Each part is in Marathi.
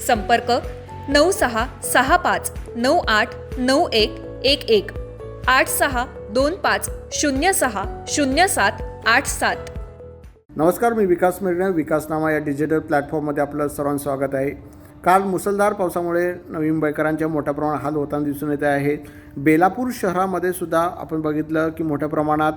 संपर्क नऊ सहा सहा पाच नऊ आठ नऊ एक एक एक. आठ सहा दोन पाच शून्य सहा शून्य सात आठ सात. नमस्कार मी विकास मिरणे विकासनामा या डिजिटल प्लॅटफॉर्ममध्ये आपलं सर्वांचं स्वागत आहे. काल मुसळधार पावसामुळे नवी मुंबईकरांच्या मोठ्या प्रमाणात हाल होताना दिसून येत आहे. बेलापूर शहरामध्ये सुद्धा आपण बघितलं की मोठ्या प्रमाणात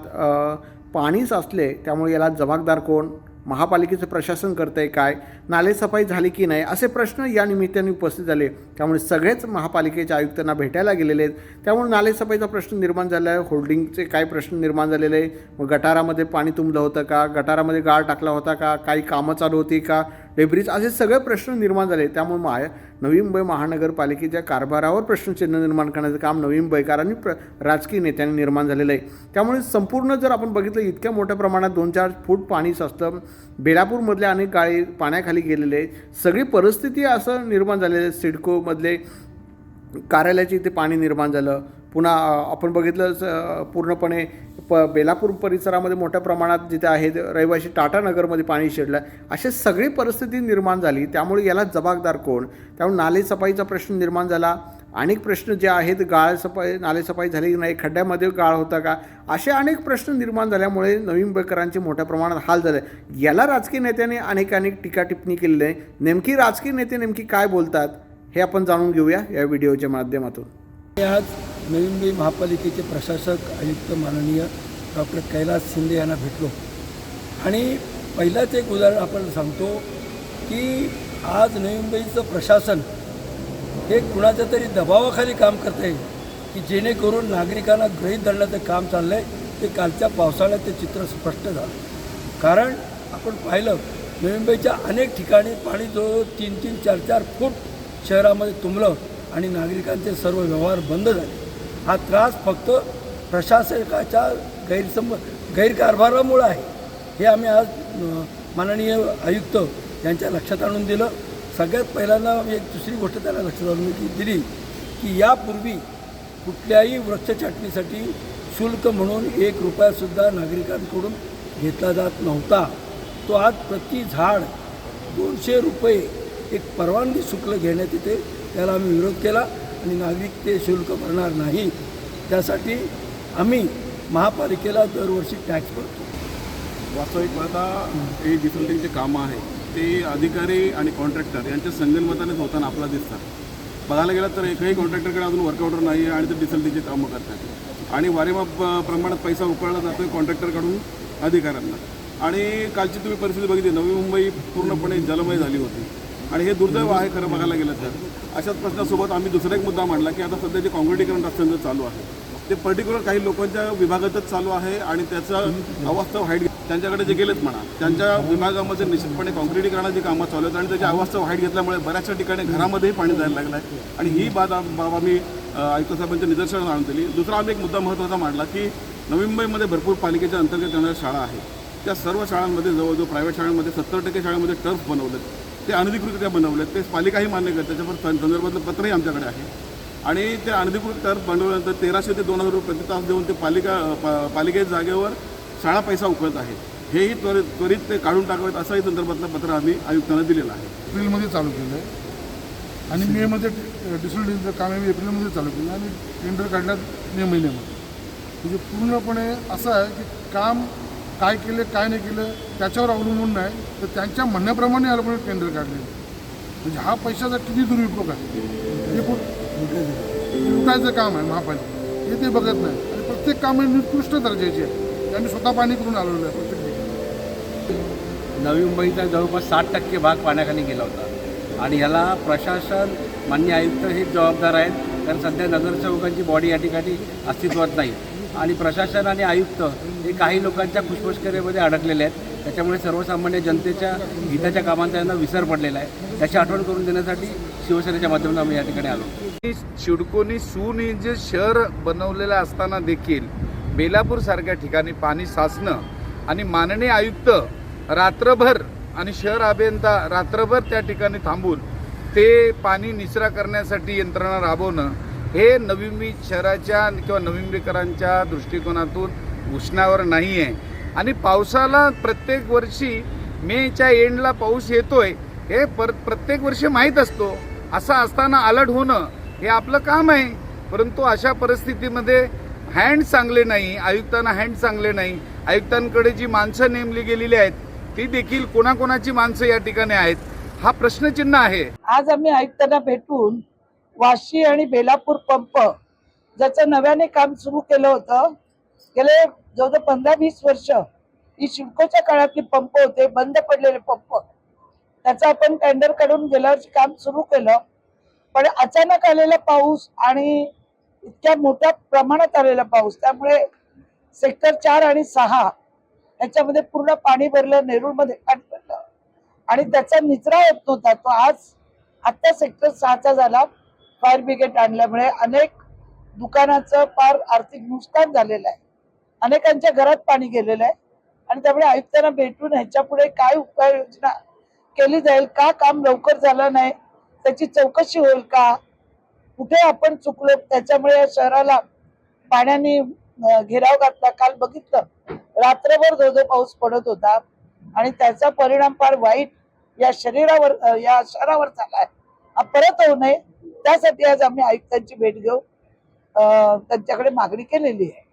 पाणी साचले त्यामुळे याला जबाबदार कोण? महापालिकेचं प्रशासन करतं आहे काय नालेसफाई झाली की नाही? असे प्रश्न या निमित्ताने उपस्थित झाले. त्यामुळे सगळेच महापालिकेच्या आयुक्तांना भेटायला गेलेले आहेत. त्यामुळे नालेसफाईचा प्रश्न निर्माण झाला आहे. होल्डिंगचे काय प्रश्न निर्माण झालेले आहे मग गटारामध्ये पाणी तुंबलं होतं का? गटारामध्ये गाळ टाकला होता का? काही कामं चालू होती का? लेब्रिज असे सगळे प्रश्न निर्माण झाले. त्यामुळे मा नवी मुंबई महानगरपालिकेच्या कारभारावर प्रश्नचिन्ह निर्माण करण्याचं काम नवी मुंबईकारांनी प्र राजकीय नेत्यांनी निर्माण झालेलं आहे. त्यामुळे संपूर्ण जर आपण बघितलं इतक्या मोठ्या प्रमाणात दोन चार फूट पाणी साचतं. बेलापूरमधल्या अनेक गाळी पाण्याखाली गेलेले आहे सगळी परिस्थिती असं निर्माण झालेलं आहे. सिडकोमधले कार्यालयाचे इथे पाणी निर्माण झालं. पुन्हा आपण बघितलं पूर्णपणे प बेलापूर परिसरामध्ये मोठ्या प्रमाणात जिथे आहेत रहिवाशी टाटानगरमध्ये पाणी शिरलं. अशी सगळी परिस्थिती निर्माण झाली. त्यामुळे याला जबाबदार कोण? त्यामुळे नालेसफाईचा प्रश्न निर्माण झाला. अनेक प्रश्न जे आहेत गाळ सफाई नालेसफाई झाली की नाही खड्ड्यामध्ये गाळ होता का? असे अनेक प्रश्न निर्माण झाल्यामुळे नवी मुंबईकरांचे मोठ्या प्रमाणात हाल झाले. याला राजकीय नेत्याने अनेक अनेक टीका टिप्पणी केलेली आहे. नेमकी राजकीय नेते नेमकी काय बोलतात? हे आपण जाणून घेऊया या व्हिडिओच्या माध्यमातून. आज नवी मुंबई महापालिकेचे प्रशासक आयुक्त माननीय डॉक्टर कैलास शिंदे यांना भेटलो. आणि पहिलाच एक उदाहरण आपण सांगतो की आज नवी मुंबईचं प्रशासन हे कुणाच्या तरी दबावाखाली काम करत आहे की जेणेकरून नागरिकांना गृहीत धरण्याचं काम चाललं आहे ते कालच्या पावसाळ्यात ते चित्र स्पष्ट झालं. कारण आपण पाहिलं नवी मुंबईच्या अनेक ठिकाणी पाणी जो तीन तीन चार चार फूट शहरामध्ये तुंबलं आणि नागरिकांचे सर्व व्यवहार बंद झाले. हा त्रास फक्त प्रशासकाच्या गैरसम गैरकारभारामुळं आहे. हे आम्ही आज माननीय आयुक्त यांच्या लक्षात आणून दिलं. सगळ्यात पहिल्यांदा एक दुसरी गोष्ट त्याला लक्षात आणून दिली की यापूर्वी कुठल्याही वृक्ष छाटणीसाठी शुल्क म्हणून एक रुपयासुद्धा नागरिकांकडून घेतला जात नव्हता. तो आज प्रति झाड दोनशे रुपये एक परवानगी शुल्क घेण्यात येते त्याला आम्ही विरोध केला आणि नागरिक ते शुल्क भरणार नाही. त्यासाठी आम्ही महापालिकेला दरवर्षी टॅक्स भरतो. वास्तविक पाहता हे डिसल्टिंगचे कामं आहे ते अधिकारी आणि कॉन्ट्रॅक्टर यांच्या संगनमतानेच होताना आपला दिसतात. बघायला गेलं तर एकही कॉन्ट्रॅक्टरकडे अजून वर्कआउटर नाही आहे आणि ते डिसल्टिंगचे कामं करतात. आणि वारेमाप प्रमाणात पैसा उकळला जातो आहे कॉन्ट्रॅक्टरकडून अधिकाऱ्यांना. आणि कालची तुम्ही परिस्थिती बघितली नवी मुंबई पूर्णपणे जलमय झाली होती. आणि हे दुर्दैव आहे खरं बघायला गेलं तर. अशाच प्रश्नासोबत आम्ही दुसरा एक मुद्दा मांडला की आता सध्या जे काँक्रिटीकरण रस्त्यांचं चालू आहे ते पर्टिक्युलर काही लोकांच्या विभागातच चालू आहे आणि त्याचं अवास्तव हाईट त्यांच्याकडे जे गेलेत म्हणा त्यांच्या विभागामध्ये निश्चितपणे काँक्रिटीकरणाची कामं चालू आहेत आणि त्याची अवास्तव हाईट घेतल्यामुळे बऱ्याचशा ठिकाणी घरामध्येही पाणी जायला लागलं आहे आणि ही बाब बाब आम्ही आयुक्त साहेबांच्या निदर्शनात आणून दिली. दुसरा आम्ही एक मुद्दा महत्त्वाचा मांडला की नवी मुंबईमध्ये भरपूर पालिकेच्या अंतर्गत येणाऱ्या शाळा आहेत. त्या सर्व शाळांमध्ये जवळजवळ प्रायव्हेट शाळांमध्ये सत्तर टक्के शाळांमध्ये टर्फ बनवलेत. ते अनधिकृतरित्या बनवलेत ते पालिकाही मान्य करते त्याच्यावर संदर्भातलं पत्रही आमच्याकडे आहे. आणि ते अनधिकृत टर्फ बनवल्यानंतर तेराशे ते दोन हजार रुपये प्रति तास देऊन ते पालिका पा- पालिकेच्या जागेवर शाळा पैसा उकळत आहेत हेही त्वरित त्वरित ते काढून टाकावेत असंही संदर्भातलं पत्र आम्ही आयुक्तांना दिलेलं आहे. एप्रिलमध्ये चालू केलं आहे. आणि मेमध्ये डिसल्टिंगचं काम आम्ही एप्रिलमध्ये चालू केलं आणि टेंडर काढल्यात मे महिन्यामध्ये. म्हणजे पूर्णपणे असं आहे की काम काय केलं काय नाही केलं त्याच्यावर अवलंबून नाही. तर त्यांच्या म्हणण्याप्रमाणे आपण टेंडर काढले म्हणजे हा पैशाचा किती दुरुपयोग आहे? हे लुटायचं काम आहे महापालिका. हे ते बघत नाही. आणि प्रत्येक काम हे निकृष्ट दर्जाचे आहे त्यांनी स्वतः पाणी करून आलेलं आहे प्रत्येक नवी मुंबईचा जवळपास साठ टक्के भाग पाण्याखाली गेला होता. आणि ह्याला प्रशासन मान्य आयुक्त हे जबाबदार आहेत. कारण सध्या नगरसेवकांची बॉडी या ठिकाणी अस्तित्वात नाही. आणि प्रशासन आणि आयुक्त हे काही लोकांच्या खुशपशकरीमध्ये अडकलेले आहेत. त्याच्यामुळे सर्वसामान्य जनतेच्या हिताच्या कामांचा यांना विसर पडलेला आहे. त्याची आठवण करून देण्यासाठी शिवसेनेच्या माध्यमातून आम्ही या ठिकाणी आलो. शिडकोनी सुनियोजित शहर बनवलेलं असताना देखील बेलापूर सारख्या ठिकाणी पाणी साचणं आणि माननीय आयुक्त रात्रभर आणि शहर अभियंता रात्रभर त्या ठिकाणी थांबून ते पाणी निचरा करण्यासाठी यंत्रणा राबवणं हे नवी मुंबई शहराच्या किंवा नवी मुंबईकरांच्या दृष्टिकोनातून उष्णावर नाही आहे आणि पावसाला प्रत्येक वर्षी मेच्या एंडला पाऊस येतोय हे पर प्रत्येक वर्षी माहीत असतो. असं असताना अलर्ट होणं हे आपलं काम आहे. परंतु अशा परिस्थितीमध्ये हँड चांगले नाही आयुक्तांना हँड चांगले नाही. आयुक्तांकडे जी माणसं नेमली गेलेली आहेत ती देखील कोणाकोणाची माणसं या ठिकाणी आहेत? हा प्रश्नचिन्ह आहे. आज आम्ही आयुक्तांना भेटून वाशी आणि बेलापूर पंप ज्याचं नव्याने काम सुरू केलं होतं. गेले जवळजवळ पंधरा वीस वर्ष ही शिडकोच्या काळातले पंप होते बंद पडलेले पंप. त्याचं आपण टेंडर काढून गेल्या वर्षी काम सुरू केलं. पण अचानक आलेला पाऊस आणि इतक्या मोठ्या प्रमाणात आलेला पाऊस त्यामुळे सेक्टर चार आणि सहा याच्यामध्ये पूर्ण पाणी भरलं नेरूळमध्ये पाणी भरलं. आणि त्याचा निचरा होत नव्हता. तो आज आत्ता सेक्टर सहाचा झाला. फायर ब्रिगेड आणल्यामुळे अनेक दुकानाचं फार आर्थिक नुकसान झालेलं आहे. अनेकांच्या घरात पाणी गेलेलं आहे. आणि त्यामुळे आयुक्तांना भेटून ह्याच्या पुढे काय उपाययोजना केली जाईल का काम लवकर झालं नाही त्याची चौकशी होईल का कुठे आपण चुकलो त्याच्यामुळे या शहराला पाण्याने घेराव घातला. काल बघितलं रात्रभर धोधो पाऊस पडत होता. आणि त्याचा परिणाम फार वाईट या शरीरावर या शहरावर झाला आहे. परत होऊ नये. त्यासाठी आज आम्ही आयुक्तांची भेट घेऊ त्यांच्याकडे मागणी केलेली आहे.